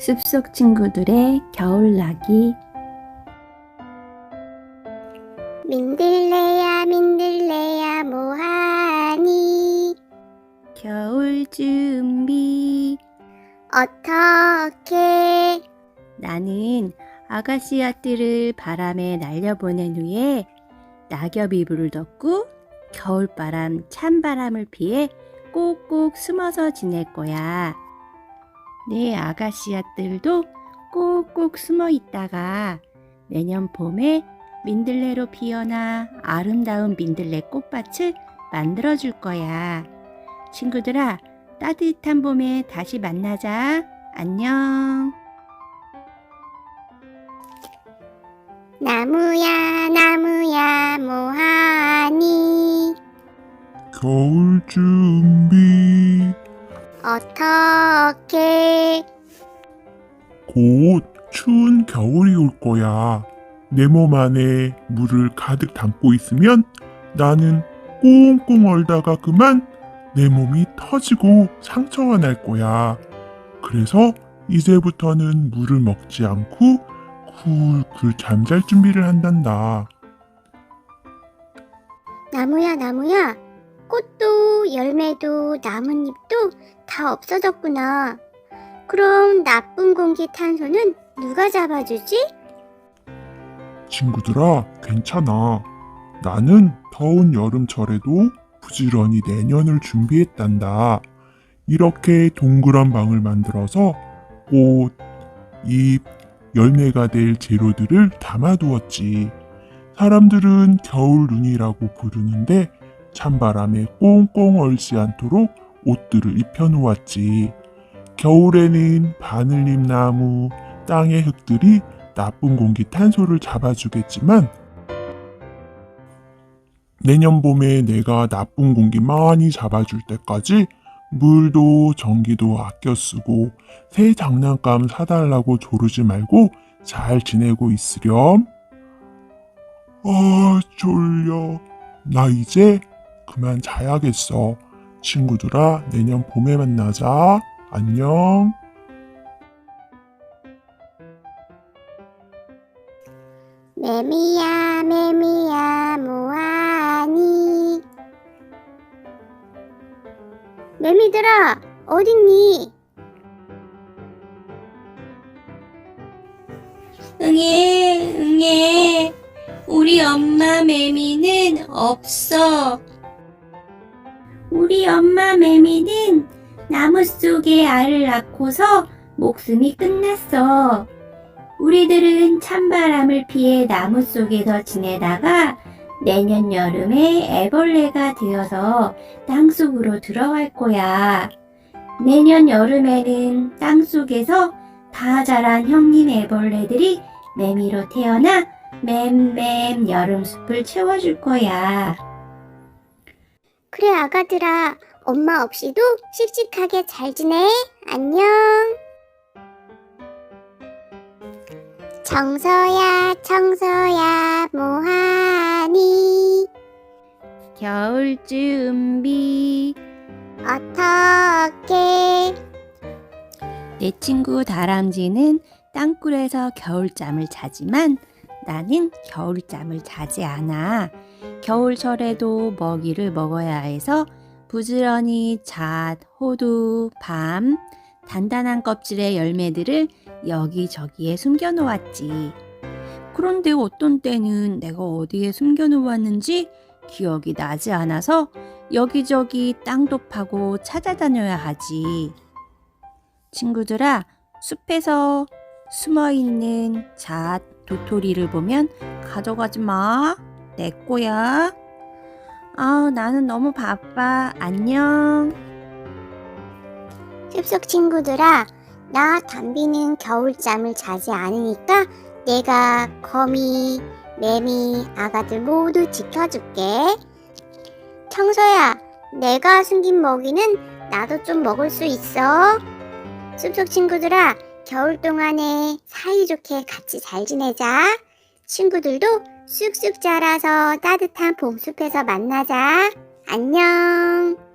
숲속 친구들의 겨울나기. 민들레야 민들레야 뭐하니? 겨울 준비. 어떻게? 나는 아가씨 아띠를 바람에 날려보낸 후에 낙엽 이불을 덮고 겨울바람 찬바람을 피해 꼭꼭 숨어서 지낼 거야. 내 아가씨아들도 꼭꼭 숨어 있다가 내년 봄에 민들레로 피어나 아름다운 민들레 꽃밭을 만들어 줄 거야. 친구들아, 따뜻한 봄에 다시 만나자. 안녕. 나무야 나무야 뭐하니 겨울 준비 어떻게 곧 추운 겨울이 올 거야. 내 몸 안에 물을 가득 담고 있으면 나는 꽁꽁 얼다가 그만 내 몸이 터지고 상처가 날 거야. 그래서 이제부터는 물을 먹지 않고 쿨쿨 잠잘 준비를 한단다. 나무야 나무야 꽃도 열매도 나뭇잎도 다 없어졌구나 그럼 나쁜 공기 탄소는 누가 잡아주지? 친구들아, 괜찮아. 나는 더운 여름철에도 부지런히 내년을 준비했단다. 이렇게 동그란 방을 만들어서 꽃, 잎, 열매가 될 재료들을 담아두었지. 사람들은 겨울 눈이라고 부르는데 찬바람에 꽁꽁 얼지 않도록 옷들을 입혀 놓았지. 겨울에는 바늘잎 나무, 땅의 흙들이 나쁜 공기 탄소를 잡아주겠지만 내년 봄에 내가 나쁜 공기 많이 잡아줄 때까지 물도 전기도 아껴 쓰고 새 장난감 사달라고 조르지 말고 잘 지내고 있으렴. 아, 졸려. 나 이제 그만 자야겠어. 친구들아, 내년 봄에 만나자. 안녕. 매미야 매미야 뭐하니 매미들아 어딨니 응애, 응애. 우리 엄마 매미는 없어. 우리 엄마 매미는 나무 속에 알을 낳고서 목숨이 끝났어. 우리들은 찬바람을 피해 나무 속에서 지내다가 내년 여름에 애벌레가 되어서 땅 속으로 들어갈 거야. 내년 여름에는 땅 속에서 다 자란 형님 애벌레들이 매미로 태어나 맴맴 여름숲을 채워줄 거야. 그래 아가들아 엄마 없이도 씩씩하게 잘 지내 안녕 청소야 청소야 뭐하니 겨울 준비. 어떻게 내 친구 다람쥐는 땅굴에서 겨울잠을 자지만 나는 겨울잠을 자지 않아. 겨울철에도 먹이를 먹어야 해서 부지런히 잣, 호두, 밤, 단단한 껍질의 열매들을 여기저기에 숨겨 놓았지. 그런데 어떤 때는 내가 어디에 숨겨 놓았는지 기억이 나지 않아서 여기저기 땅도 파고 찾아다녀야 하지. 친구들아, 숲에서 숨어 있는 잣, 도토리를 보면 가져가지 마. 내 거야. 아, 나는 너무 바빠. 안녕. 숲속 친구들아, 나 담비는 겨울잠을 자지 않으니까 내가 거미, 매미, 아가들 모두 지켜줄게. 청소야, 내가 숨긴 먹이는 나도 좀 먹을 수 있어. 숲속 친구들아, 겨울 동안에 사이좋게 같이 잘 지내자. 친구들도 쑥쑥 자라서 따뜻한 봄숲에서 만나자. 안녕.